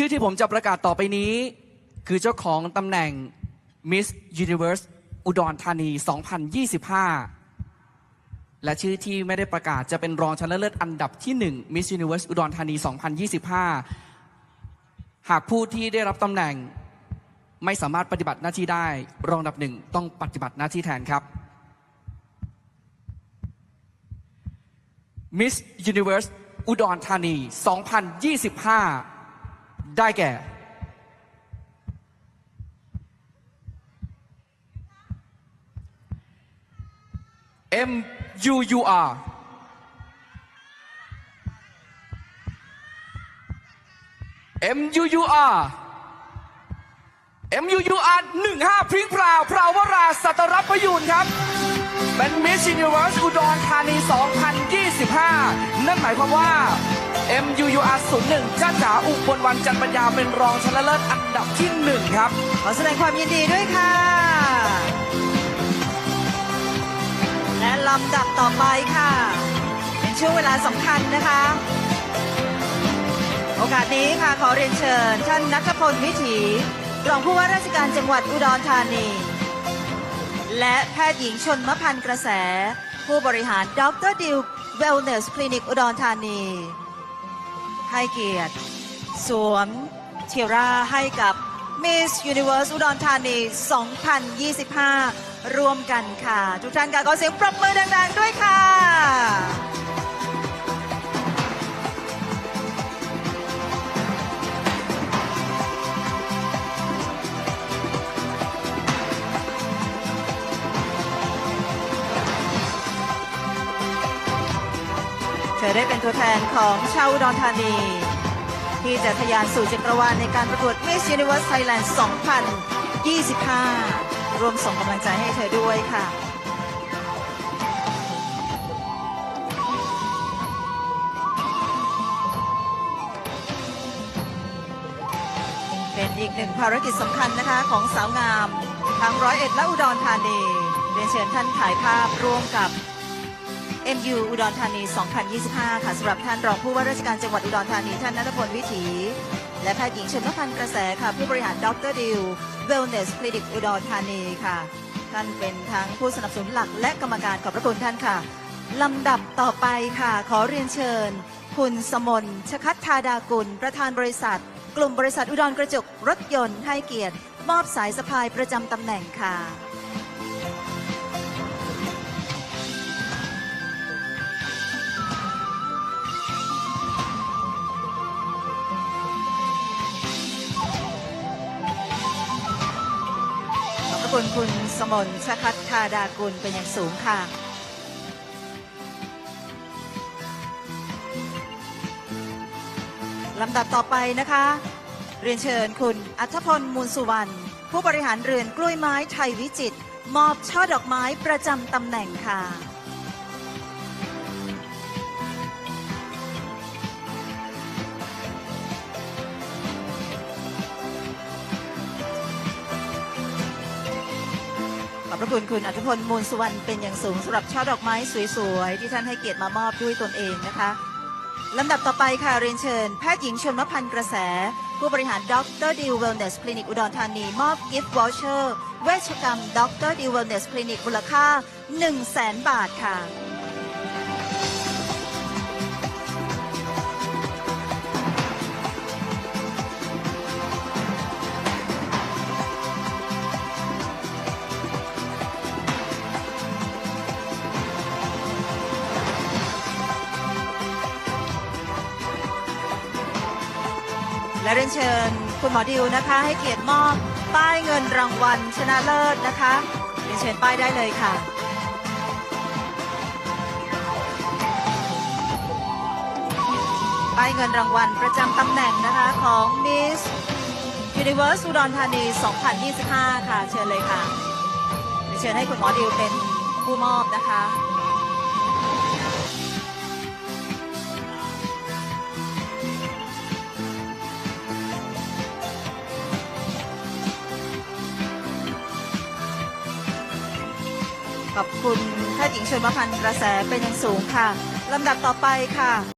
ชื่อที่ผมจะประกาศต่อไปนี้ คือเจ้าของตำแหน่ง Miss Universe อุดรธานี 2025 และชื่อที่ไม่ได้ประกาศจะเป็นรองชนะเลิศอันดับที่ 1 Miss Universe อุดรธานี 2025 หากผู้ที่ได้รับตำแหน่งไม่สามารถปฏิบัติหน้าที่ได้ รองอันดับหนึ่งต้องปฏิบัติหน้าที่แทนครับ Miss Universe อุดรธานี 2025 ได้แก่ M U U R M U U R M U U R 15พริ้งพราวพราวราสัตรับประยูนครับ เป็น Miss Universe อุดรธานี 2025 นั่นหมายความว่า MUUR 01จ้าจ๋าอุบลวันจันทร์ปัญญาเป็นรองชนะเลิศอันดับที่ 1 ครับ ขอแสดงความยินดีด้วยค่ะ และลำดับต่อไปค่ะ เป็นช่วงเวลาสำคัญนะคะ โอกาสนี้ค่ะขอเรียนเชิญ ท่านนัทพลวิถี รองผู้ว่าราชการจังหวัดอุดรธานี และแพทย์หญิงชนมพันธ์กระแส ผู้บริหารดรดิวเวลเนสคลินิกอุดรธานี ให้เกียรติ สวมเทียร่าให้กับ Miss Universe อุดรธานี 2025 ร่วมกันค่ะ ทุกท่านค่ะขอเสียงปรบมือดังๆด้วยค่ะ เธอได้เป็นตัวแทนของชาวอุดรธานี ที่จะทะยานสู่จักรวาลในการประกวด Miss Universe Thailand 2025 รวมส่งกำลังใจให้เธอด้วยค่ะเป็นอีกหนึ่งภารกิจสำคัญนะคะของสาวงาม ทั้งร้อยเอ็ดและอุดรธานีเรียนเชิญท่านถ่ายภาพร่วมกับ MU อุดรธานี 2025 ค่ะสำหรับท่านรองผู้ว่าราชการจังหวัดอุดรธานี ท่านนัทพลวิถี และแพทย์หญิงชนพันธ์กระแสค่ะ ผู้บริหารดรดิว Wellness Clinic อุดรธานีค่ะ ท่านเป็นทั้งผู้สนับสนุนหลักและกรรมการขอบพระคุณท่านค่ะลำดับต่อไปค่ะ ขอเรียนเชิญ คุณสมนชคัตธาดากุล ประธานบริษัท กลุ่มบริษัทอุดรกระจกรถยนต์ให้เกียรติ มอบสายสะพายประจำตำแหน่งค่ะ ระคุณคุณสมนชคัตธาดากุลเป็นอย่างสูงค่ะ ลำดับต่อไปนะคะ เรียนเชิญคุณอัธพลมูลสุวรรณผู้บริหารเรือนกล้วยไม้ไทยวิจิตมอบช่อดอกไม้ประจำตำแหน่งค่ะ พระคุณคุณอัธพลมูลสุวรรณเป็นอย่างสูงสำหรับช่อดอกไม้สวยๆ ที่ท่านให้เกียรติมามอบด้วยตนเองนะคะลำดับต่อไปค่ะเรียนเชิญ แพทย์หญิงชนมพันธ์กระแส ผู้บริหารด็อกเตอร์ดิวเวลเนสคลินิกอุดรธานี มอบกิฟต์วอชเชอร์เวชกรรมด็อกเตอร์ดิวเวลเนสคลินิกมูลค่า 1 0 0 0 0แสนบาทค่ะ และเรียนเชิญคุณหมอดิวนะคะ ให้เกียรติมอบป้ายเงินรางวัลชนะเลิศนะคะเรียนเชิญป้ายได้เลยค่ะ ป้ายเงินรางวัลประจำตำแหน่งนะคะของ Miss Universe อุดรธานี 2025 ค่ะ เชิญเลยค่ะเรียนเชิญให้คุณหมอดิวเป็นผู้มอบนะคะ ขอบคุณแพทย์หญิงชนมพันธ์กระแสเป็นอย่างสูงค่ะลำดับต่อไปค่ะ